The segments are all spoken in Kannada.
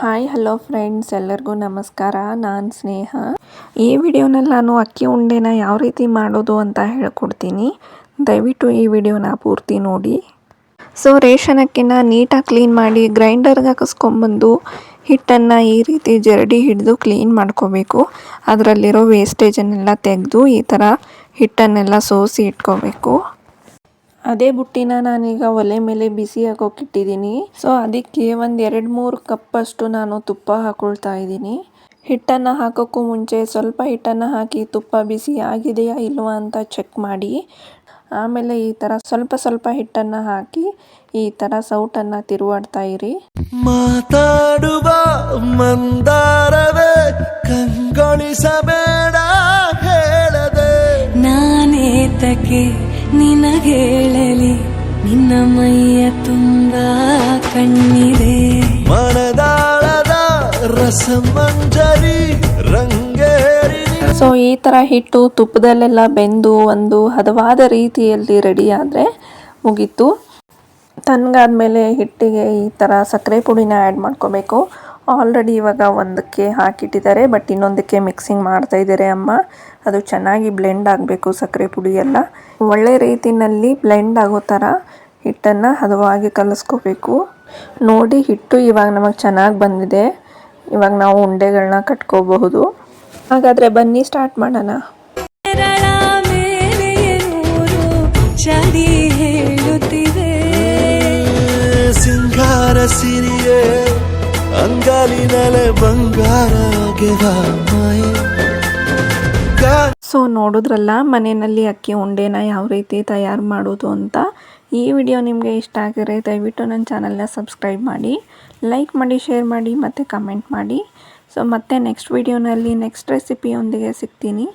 ಹಾಯ್, ಹಲೋ ಫ್ರೆಂಡ್ಸ್, ಎಲ್ಲರಿಗೂ ನಮಸ್ಕಾರ. ನಾನು ಸ್ನೇಹ. ಈ ವಿಡಿಯೋನಲ್ಲಿ ನಾನು ಅಕ್ಕಿ ಉಂಡೆನ ಯಾವ ರೀತಿ ಮಾಡೋದು ಅಂತ ಹೇಳ್ಕೊಡ್ತೀನಿ. ದಯವಿಟ್ಟು ಈ ವಿಡಿಯೋನ ಪೂರ್ತಿ ನೋಡಿ. ಸೊ ರೇಷನ್ ಅಕ್ಕಿನ ನೀಟಾಗಿ ಕ್ಲೀನ್ ಮಾಡಿ, ಗ್ರೈಂಡರ್ಗೆ ಹಾಕಿಸ್ಕೊಂಬಂದು ಹಿಟ್ಟನ್ನು ಈ ರೀತಿ ಜರಡಿ ಹಿಡಿದು ಕ್ಲೀನ್ ಮಾಡ್ಕೋಬೇಕು. ಅದರಲ್ಲಿರೋ ವೇಸ್ಟೇಜನ್ನೆಲ್ಲ ತೆಗೆದು ಈ ಥರ ಹಿಟ್ಟನ್ನೆಲ್ಲ ಸೋಸಿ ಇಟ್ಕೋಬೇಕು. ಅದೇ ಬುಟ್ಟಿನ ನಾನೀಗ ಒಲೆ ಮೇಲೆ ಬಿಸಿ ಹಾಕೋಕೆ ಇಟ್ಟಿದ್ದೀನಿ. ಸೊ ಅದಕ್ಕೆ ಒಂದು ಎರಡು ಮೂರು ಕಪ್ಪಷ್ಟು ನಾನು ತುಪ್ಪ ಹಾಕೊಳ್ತಾ ಇದ್ದೀನಿ. ಹಿಟ್ಟನ್ನು ಹಾಕೋಕ್ಕೂ ಮುಂಚೆ ಸ್ವಲ್ಪ ಹಿಟ್ಟನ್ನು ಹಾಕಿ ತುಪ್ಪ ಬಿಸಿ ಆಗಿದೆಯಾ ಇಲ್ವಾ ಅಂತ ಚೆಕ್ ಮಾಡಿ. ಆಮೇಲೆ ಈ ಥರ ಸ್ವಲ್ಪ ಸ್ವಲ್ಪ ಹಿಟ್ಟನ್ನು ಹಾಕಿ ಈ ಥರ ಸೌಟನ್ನು ತಿರುವಾಡ್ತಾ ಇರಿ. ಮಾತಾಡುವ ಮಂದಾರವೇ ಕಂಗೊಳಿಸಬೇಡ ಹೇಳದೆ. ನಾನೇತಕ್ಕೆ ನಿನಗೇಳಲಿ ನಿನ್ನ ಮೈಯ ತುಂಬ ಕಣ್ಣಿದೆ. ಮನದಾಳದ ರಸಮಂಜರಿ ರಂಗೇರಿ ಸೊ ಈ ಥರ ಹಿಟ್ಟು ತುಪ್ಪದಲ್ಲೆಲ್ಲ ಬೆಂದು ಒಂದು ಹದವಾದ ರೀತಿಯಲ್ಲಿ ರೆಡಿ ಆದರೆ ಮುಗೀತು. ತಣ್ಣಗಾದ್ಮೇಲೆ ಹಿಟ್ಟಿಗೆ ಈ ಥರ ಸಕ್ಕರೆ ಪುಡಿನ ಆ್ಯಡ್ ಮಾಡ್ಕೋಬೇಕು. ಆಲ್ರೆಡಿ ಇವಾಗ ಒಂದಕ್ಕೆ ಹಾಕಿಟ್ಟಿದ್ದಾರೆ ಬಟ್ ಇನ್ನೊಂದಕ್ಕೆ ಮಿಕ್ಸಿಂಗ್ ಮಾಡ್ತಾ ಇದ್ದಾರೆ ಅಮ್ಮ. ಅದು ಚೆನ್ನಾಗಿ ಬ್ಲೆಂಡ್ ಆಗಬೇಕು ಸಕ್ಕರೆ ಪುಡಿ ಎಲ್ಲ. ಒಳ್ಳೆ ರೀತಿಯಲ್ಲಿ ಬ್ಲೆಂಡ್ ಆಗೋ ಥರ ಹಿಟ್ಟನ್ನು ಹದವಾಗಿ ಕಲಿಸ್ಕೋಬೇಕು. ನೋಡಿ, ಹಿಟ್ಟು ಇವಾಗ ನಮಗೆ ಚೆನ್ನಾಗಿ ಬಂದಿದೆ. ಇವಾಗ ನಾವು ಉಂಡೆಗಳನ್ನ ಕಟ್ಕೋಬಹುದು. ಹಾಗಾದರೆ ಬನ್ನಿ ಸ್ಟಾರ್ಟ್ ಮಾಡೋಣ. ಸಿಂಗಾರ ಸಿರಿಯೇ ಅಂಗಾಲಿನಲೆ ಬಂಗಾರ ಸೊ ನೋಡಿದ್ರಲ್ಲ ಮನೆಯಲ್ಲಿ ಅಕ್ಕಿ ಉಂಡೆನ ಯಾವ ರೀತಿ ತಯಾರು ಮಾಡೋದು ಅಂತ. ಈ ವಿಡಿಯೋ ನಿಮಗೆ ಇಷ್ಟ ಆಗಿದ್ರೆ ದಯವಿಟ್ಟು ನನ್ನ ಚಾನಲ್ನ ಸಬ್ಸ್ಕ್ರೈಬ್ ಮಾಡಿ ಲೈಕ್ ಮಾಡಿ ಶೇರ್ ಮಾಡಿ ಮತ್ತು ಕಮೆಂಟ್ ಮಾಡಿ. ಸೊ ಮತ್ತೆ ನೆಕ್ಸ್ಟ್ ವಿಡಿಯೋನಲ್ಲಿ ನೆಕ್ಸ್ಟ್ ರೆಸಿಪಿಯೊಂದಿಗೆ ಸಿಗ್ತೀನಿ.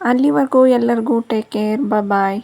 ಅಲ್ಲಿವರೆಗೂ ಎಲ್ಲರಿಗೂ ಟೇಕ್ ಕೇರ್ ಬಾಯ್